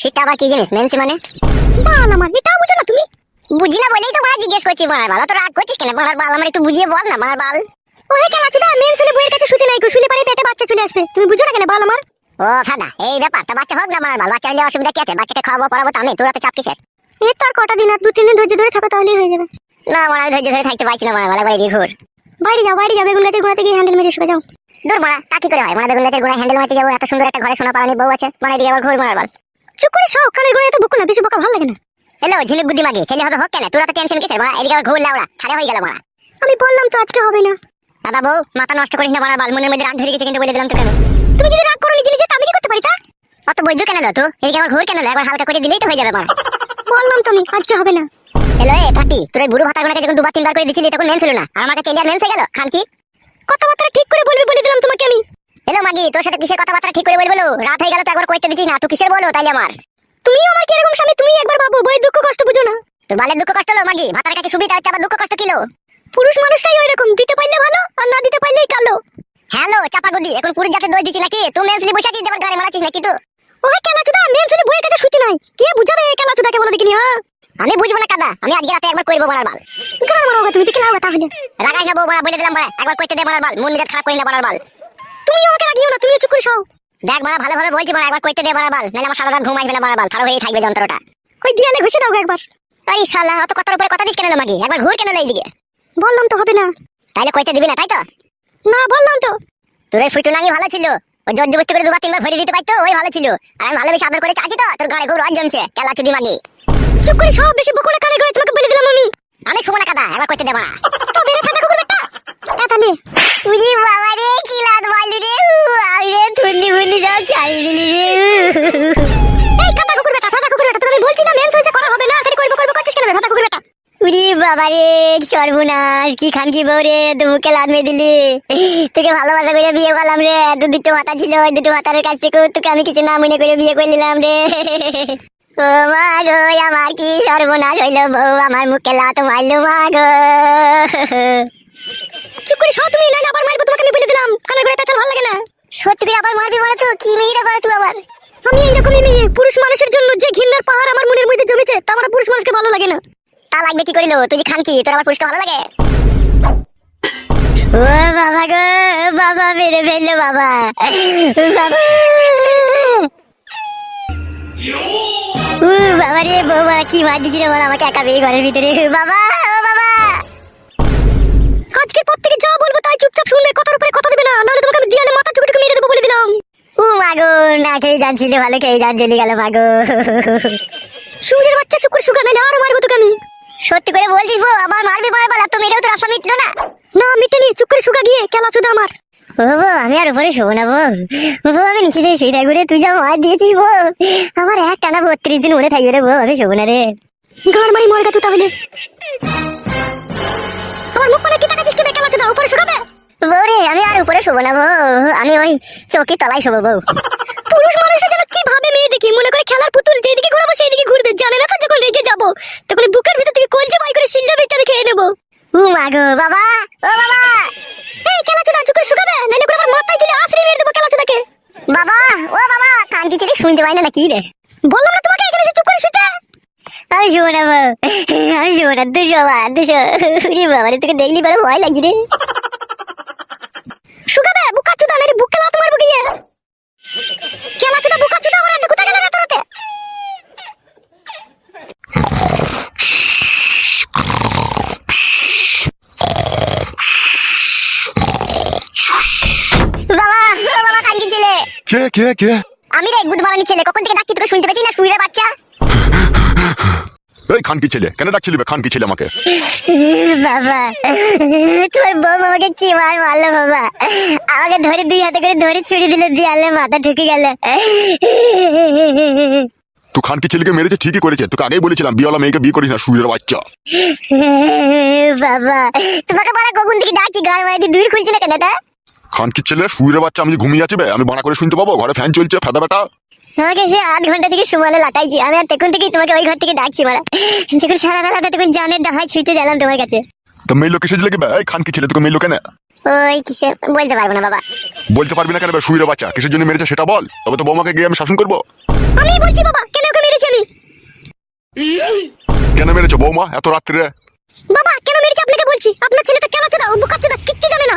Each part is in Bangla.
সেটা আবার কি জিনিস মেন্সি মানে? বাল আমার এটাও বুঝো না তুমি। বুঝি না বলেই তো মারা জিজ্ঞেস করছি বাল তো রাগ করছিস কেন? বাল আমার একটু বুঝিয়ে বল না বাল। ও হে কেলা চুদা মেন্স হলে বইয়ের কাছে শুতে নাই গো শুলে পারে পেটে বাচ্চা চলে আসবে। তুমি বুঝো না কেন বাল আমার? ও ফাদা এই ব্যাপার তা বাচ্চা হোক না বাল বাচ্চা হলে অসুবিধা কি আছে? বাচ্চাকে খাওয়াবো পড়াবো তো আমি তোরা তো চাপ কিসের? এই তো আর কটা দিন আর দু তিন দিন ধৈর্য ধরে থাকো তাহলেই হয়ে যাবে। না আমার আমি ধৈর্য ধরে থাকতে পারছি না মারা বালা ঘুর বাইরে যাও বাইরে যাও বেগুন গাছের গোড়াতে গিয়ে হ্যান্ডেল মেরে শুকে যাও। দূর মারা তা কি করে হয়? মারা বেগুন গাছের গোড়ায় হ্যান্ডেল মারতে যাব এত সুন্দর একটা ঘরে সোনা পালানি বউ আছে মানে দিয়ে আবার ঘুর মারার বাল। চুপ করে সব কানের গোড়ায় তো বুকো না বেশি বোকা ভালো লাগে না। হ্যালো ঝিলিক বুদ্ধি মাগি ছেলে হবে হোক কেন? তোরা তো টেনশন কিসের? মারা এদিকে ঘুর লাউড়া ঠাড়া হয়ে গেল মারা। আমি বললাম তো আজকে হবে না। দাদা বউ মাথা নষ্ট করিস না মারা বাল মনের মধ্যে রাগ ধরে গেছে কিন্তু বলে দিলাম তোকে আমি। তুমি যদি রাগ করো নিজে নিজে আমি কি করতে পারি তা? অত বৈদ্য কেন তো এদিকে আবার ঘুর কেন একবার হালকা করে দিলেই তো হয়ে যাবে মারা। বললাম তো আমি আজকে হবে না। হ্যালো এ পাটি তোর এই বুড়ো ভাতার গোনাকে যখন দুবার তিনবার করে দিছিলি তখন মেন ছিল না। আর আমার কাছে এলিয়ার মেন হয়ে গেল? খান কি? কথাবার্তা ঠিক করে বলবি বলে দিলাম তোমাকে আমি। হ্যালো মাগি তোর সাথে কিসের কথাবার্তা ঠিক করে বলব? রাত হয়ে গেল তো একবার কইতে দিছিস না তুই কিসের বলো তাইলে আমার? তুমিও আমার কি এরকম স্বামী তুমি একবার বাবু বই দুঃখ কষ্ট বুঝো না। তোর বালের দুঃখ কষ্ট হলো মাগি ভাতার কাছে সুবিধা হচ্ছে আবার দুঃখ কষ্ট কিলো পুরুষ মানুষটাই ওই রকম দিতে পারলে ভালো আর না দিতে পারলেই কালো। হ্যালো চাপা গদি এখন পুরুষ জাতে দই দিচ্ছি নাকি? তুই মেনসলি বসে আছিস দেবার গাড়ি মারাছিস নাকি তুই? ওই কেলা চুদা মেনসলি বইয়ের কাছে শুতি নাই। কে বুঝাবে এই কেলা চুদাকে বলো দেখিনি হ্যাঁ? আমি বুঝব না কাদা আমি আজকে রাতে একবার করব মারার বাল। গান মারাও তুমি দেখে লাও তাহলে? রাগাই না বউ মারা বলে দিলাম মারা একবার কইতে দে মারার বাল মন মেজাজ খারাপ করি না মারার বাল। তুমি আমাকে রাগিও না তুমি চুপ করে সও দেখ মারা ভালোভাবে বলছি মারা একবার কইতে দে মারার বাল নাহলে আমার সারা রাত ঘুমাই ফেলে মারার বাল খারাপ হয়েই থাকবে যন্ত্রটা। ওই দিয়ালে ঘুষে দাও একবার। আরে শালা অত কথার উপরে কথা দিস কেন রে একবার ঘুর কেন এইদিকে? বললাম তো হবে না। তাইলে কইতে দিবি না তাই তো? না বললাম তো। তোর এই ফুটুনাঙ্গি ভালো ছিল। ওই জোর জবস্তি করে দুবার তিনবার ভরে দিতে পারতো ওই ভালো ছিল। আর আমি ভালোবেসে আদর করে চাচ্ছি তো? তোর গাড়ি খুব রজ জমছে। কেলা চুদি মাগি। চুপ করে সব বেশি বকুড়া কানে করে তোমাকে বলে দিলাম আমি। আমি শুভ না কাদা একবার করতে দেবো না উরি বাবা সর্বনাশ কি খান কি বউ রে তুই মুখে লাদ মেয়ে দিলি। তোকে ভালোবাসা করে বিয়ে করলাম রে দু দুটো মাথা ছিল ওই দুটো মাথার কাছ থেকে তোকে আমি কিছু না মনে করে বিয়ে করে নিলাম রে। ও মা গো আমার কি সর্বনাশ হইল বউ আমার মুখে লাত মারলো মা গো। চুপ করে সব তুমি নাইলে আবার মারবো তোমাকে আমি বলে দিলাম। কানের গোড়ায় পেঁচাল ভালো লাগে না। সত্যি করে আবার মারবি মানে তো কি মেয়েরা করে তুই আবার? আমি এইরকমই মেয়ে। পুরুষ মানুষের জন্য যে ঘৃণার পাহাড় আমার মনের মধ্যে জমেছে তা আমার পুরুষ মানুষকে ভালো লাগে না। তা লাগবে কি করিল? তুই খান কি? তোর আমার পুরুষকে ভালো লাগে? ও বাবা গো বাবা মেরে ফেলল বাবা। বাবা। বাবা রে বউ বাবা কি মার দিছিল বল আমাকে একা বেয়ে ঘরের ভিতরে? বাবা ও বাবা। আজকে পর থেকে যা বলব তাই চুপচাপ শুনবে কথার উপরে কথা দেবে না নাহলে তোমাকে আমি দিয়ালে মাথা চুকে চুকে মেরে দেবো বলে দিলাম। ও মাগো না খেয়ে ভালো খেয়ে যান চলে গেল মাগো সুরের বাচ্চা চুপ করে শুকা নাহলে আরও মারবো তোকে আমি। সত্যি করে বলছিস বউ আবার মারবি মারবার আর তো মেরেও তো রাস্তা মিটলো না। না মিটেনি চুপ করে শুকা গিয়ে কেলা চুদা আমার ও বউ, আমি আর উপরে শোবো না বউ। বউ, আমি নিচে দিয়ে শুয়ে থাকব রে তুই যা মার দিয়েছিস বউ। আমার এক টানা বত্রিশ দিন উড়ে থাকবে রে বউ আমি শোবো না রে। গান মারি মরে তুই তাহলে। আমার মুখ মানে কি টাকা চিস্কে বেকাল আছে উপরে শুকাবে? বউ রে আমি আর উপরে শোবো না বউ আমি ওই চৌকি তলায় শোবো বউ। পুরুষ মানুষের কি ভাবে মেয়ে দেখি মনে করে খেলার পুতুল যেদিকে ঘুরাবো সেইদিকে ঘুরবে। জানে না তো যখন রেগে যাব তখন বুকের ভিতর থেকে কলজে বাই করে শিল্লা বেচে আমি খেয়ে নেব। ও মা গো বাবা ও বাবা। এই খেলা চুদা চুকুর শুকাবে? নাইলে করে আবার মাথায় তুলে আছড়ে মেরে দেবো খেলা চুদাকে বাবা ও বাবা কান্তি চিলি শুনতে পাই না নাকি রে? বললাম না তোমাকে এখানে চুপ করে শুতে? আমি শুবো না আমি শুবো না দুশো বা দুশো। বাবা তোকে দেখলি পরে ভয় লাগছে রে শুকাবে বুকা চুদা নারে বুকে লাত মারবো গিয়ে কেলা চুদা বুকা চুদা আমার হাতে কোথায় গেল রাতে রাতে বাবা ও বাবা কান্দি ছেলে কে কে কে? আমি রে গুদ মারানি ছেলে কখন থেকে ডাকছি তোকে শুনতে পেয়েছি না? শুয়ে বাচ্চা। এই খানকি ছেলে কেন ডাকছিলি বে? খানকি ছেলে আমাকে। বাবা তোর বউ আমাকে কি মার মারলো বাবা? আমাকে ধরে দুই হাতে করে ধরে ছুরি দিলে দিয়ে আলে মাথা ঢুকে গেল। তুই খানকি ছেলেকে মেরেছে ঠিকই করেছে। তোকে আগেই বলেছিলাম বিয়েওয়ালা মেয়েকে বিয়ে করিস না সুরের বাচ্চা। বাবা তোমাকে বড় কখন থেকে ডাকি গান মারি দিয়ে দূর খুলছে না কেন তা? খানকি ছেলে? সুরের বাচ্চা আমি ঘুমিয়ে আছি বে আমি বানা করে শুনতে পাবো? ঘরে ফ্যান চলছে ফেদা বেটা। তোমাকে সে আধ ঘণ্টা থেকে সুমালে লাটাইছি আমি আর তখন থেকেই তোমাকে ওই ঘর থেকে ডাকছি মারা। যখন সারা তখন জানের ডাহায় ছুটে গেলাম তোমার কাছে। তো মেয়ে লোক এসে লেগে এই খানকি ছেলে তোকে মেয়ে লোক কেন ওই কিসে? বলতে পারব না বাবা। বলতে পারবি না কেন সুরের বাচ্চা? কিসের জন্য মেরেছে সেটা বল। তবে তো বৌমাকে গিয়ে আমি শাসন করব। আমি বলছি বাবা কেন ওকে মেরেছি আমি? কেন মেরেছো বৌমা এত রাত্রে? বাবা কেন মেরেছি আপনাকে বলছি? আপনার ছেলেটা কেন চোদা ও বুকা চোদা কিচ্ছু জানে না।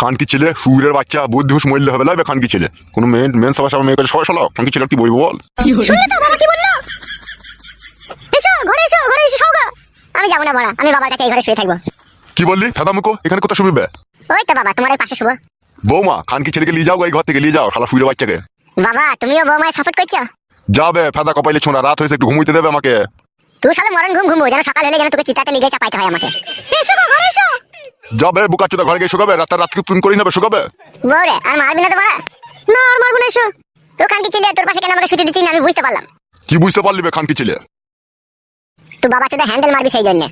খানকি ছেলে? সুরের বাচ্চা বুদ্ধি হুস মরলে হবে লাগবে খানকি ছেলে? কোনো মেয়ে মেন সবার সবার মেয়ে কাছে সবাই শোনাও খানকি ছেলে কি বলব বল? শুনলে তো বাবা কি বলল? এসো ঘরে এসো ঘরে এসে সৌগা আমি যাব না বড়া আমি বাবার কাছে এই ঘরে শুয়ে থাকব। কি বললি? ফেদা মুখো এখানে কোথায় শুবিবে ওই তো বাবা তোমার পাশে শুভ বৌমা খানকি ছেলেকে নিয়ে যাও এই ঘর থেকে নিয়ে যাও শালা সুরের বাচ্চাকে। বাবা তুমিও বৌমায় সাপোর্ট করছ? যাবে ফেদা কপাইলে ছোঁড়া রাত হয়েছে একটু ঘুমুইতে দেবে আমাকে। তুই সালে মরণ ঘুম ঘুমবো যেন সকাল হলে যেন তোকে চিতাতে লিগে চাপাইতে হয় আমাকে। এসো ঘরে এসো। যাবে বুকা চোদা ঘরে গিয়ে শুকাবে রাতের রাত তুমি করি নেবে শুকাবে? বউরে আর মারবি না তো মারা না আর মারবো না এসো। তুই কান্তি ছিলে তোর পাশে কেন আমাকে ছুটি দিচ্ছিস আমি বুঝতে পারলাম। কি বুঝতে পারলি বে খানকি ছেলে? তুই বাবা চোদা হ্যান্ডেল মারবি সেই জন্য।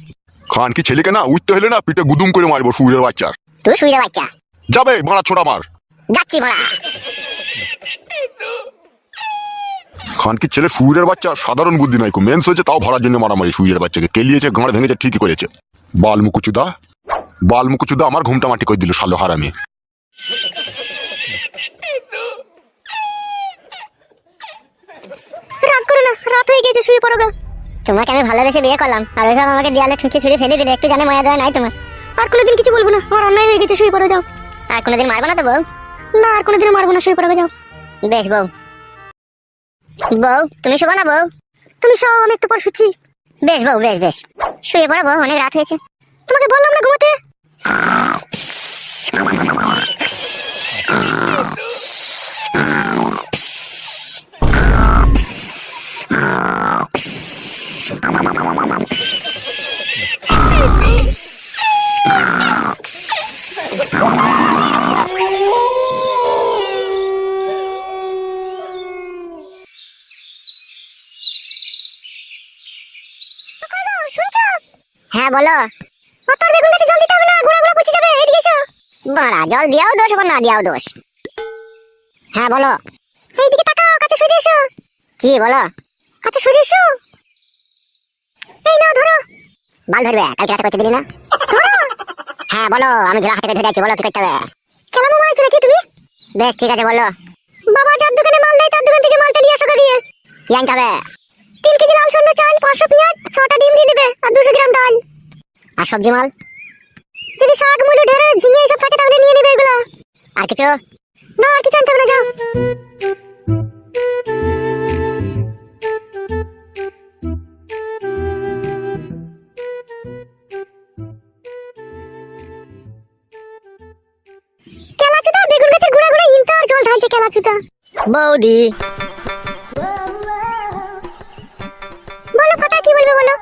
খানকি ছেলেকে না উঠতে হলে না পিঠে গুদুম করে মারবো সুরের বাচ্চার তুই শুয়ে বাচ্চা। যাবে মারা ছোড়া মার। যাচ্ছি ভরা খানকি ছেলে সুরের বাচ্চা সাধারণ বুদ্ধি নাই মেন্স হয়েছে তাও ভরার জন্য মারামারি সুরের বাচ্চাকে। কেলিয়েছে গাঁড় ভেঙেছে ঠিকই করেছে। বাল মুকুচুদা বাল মুকুচুদা আমার ঘুমটা মাটি করে দিল সালো হারামি। রাগ করো না রাত হয়ে গেছে শুয়ে পড়ো গা। তোমাকে আমি ভালোবেসে বিয়ে করলাম আর ওইভাবে আমাকে দেয়ালে ঠুকে ছুড়ে ফেলে দিলে একটু জানে ময়া দেওয়া নাই তোমার। আর কোনোদিন কিছু বলব না আমার অন্যায় হয়ে গেছে শুয়ে পড়ো যাও। আর কোনোদিন মারবো না তো বউ? না আর কোনোদিন মারবো না শুয়ে পড়ো যাও। বেশ বউ। বউ তুমি শোবো না বউ? তুমি শোও আমি একটু পর শুচ্ছি। বেশ বউ বেশ বেশ। শুয়ে পড়ো বউ অনেক রাত হয়েছে। তোমাকে বললাম না ঘুমাতে? হ্যাঁ বলো। তোর বেগুন জল দিতে হবে না গুঁড়া গুঁড়া পচে যাবে এদিকে এসো বাড়া জল দিয়াও দোষ আবার না দিয়াও দোষ। হ্যাঁ বলো। এইদিকে তাকাও, কাছে সরে এসো। কি, বলো? কাছে সরে এসো। এই ধরো। বাল ধরবে, কালকে রাতে দিলি না? ধরো। হ্যাঁ বলো, আমি ঝোলা হাতে ধরে আছি, বলো, কি করতে হবে? কেমন মোবাইল চলে কি তুমি? বেশ, ঠিক আছে, বলো। বাবা যার দোকানে মাল নেই তার দোকান থেকে মালটা নিয়ে আসো গিয়ে। কি আনতে হবে? তিন কেজি লাল সন্ন্য চাল, পাঁচশো পেঁয়াজ, ছটা ডিম নিয়ে নেবে, আর দুশো গ্রাম ডাল। আর সবজি মাল? যদি শাক মুলো ঢেঁড়স ঝিঙে এসব থাকে তাহলে নিয়ে নেবে এগুলো। আর কিছু? না আর কিছু আনতে হবে না যাও। কেলাচুদা বেগুন গাছের গুঁড়া গুঁড়া ইনতা আর জল ঢালছে কেলাচুদা। বৌদি। বলো ফাটা কি বলবে বলো?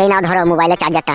এই নাও ধরো মোবাইলের চার্জারটা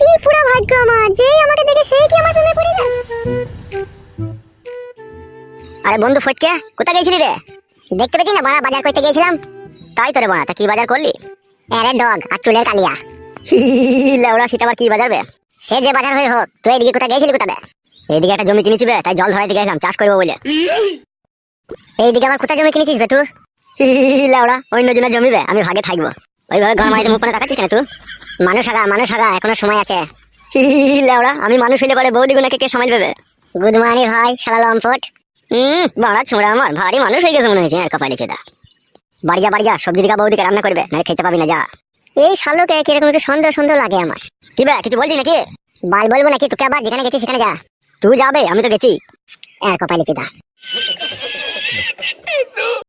কি পুরো ভাগ্য আমার? যেই আমাকে দেখে সেই কি আমার প্রেমে পড়ে যায়? আরে বন্ধু ফটকে, কোথায় গেছিলি রে? দেখতে না, বড়া বাজার করতে তাই তো রে বড়া, তা কি বাজার করলি? আরে ডগ, আর চুলের কালিয়া। সেটা আবার কি বাজারবে সে যে বাজার হয়ে হোক, তুই এদিকে কোথায় গেছিলি, কোথায়? এইদিকে একটা জমি কিনেছি তাই জল ধরাইতে গেছিলাম চাষ করব বলে। এইদিকে আবার কোথায় জমি কিনেছিস বে তুই? লেওড়া, অন্য জনের জমি বে, আমি ভাগে থাকব। ওইভাবে ঘর মারিতে মুখ করে তাকাচ্ছিস কেন তুই? মানুষ আগা মানুষ আগা এখনও সময় আছে। লেওড়া আমি মানুষ হইলে পরে বৌদি গুনাকে কে সামাল দেবে? গুড মর্নিং ভাই শালা লম্পট। হুম বাড়া ছোঁড়া আমার ভারী মানুষ হয়ে গেছে মনে হয়েছে আর কপালে চোদা। বাড়ি যা বাড়ি যা সবজি দিকা বৌদিকে রান্না করবে না খেতে পাবি না যা। এই শালোকে কীরকম একটু সন্দেহ সন্দেহ লাগে আমার। কি বে কিছু বলছি নাকি? বাল বলব নাকি তোকে আবার যেখানে গেছিস সেখানে যা। তুই যাবে আমি তো গেছি। আর কপালে চোদা।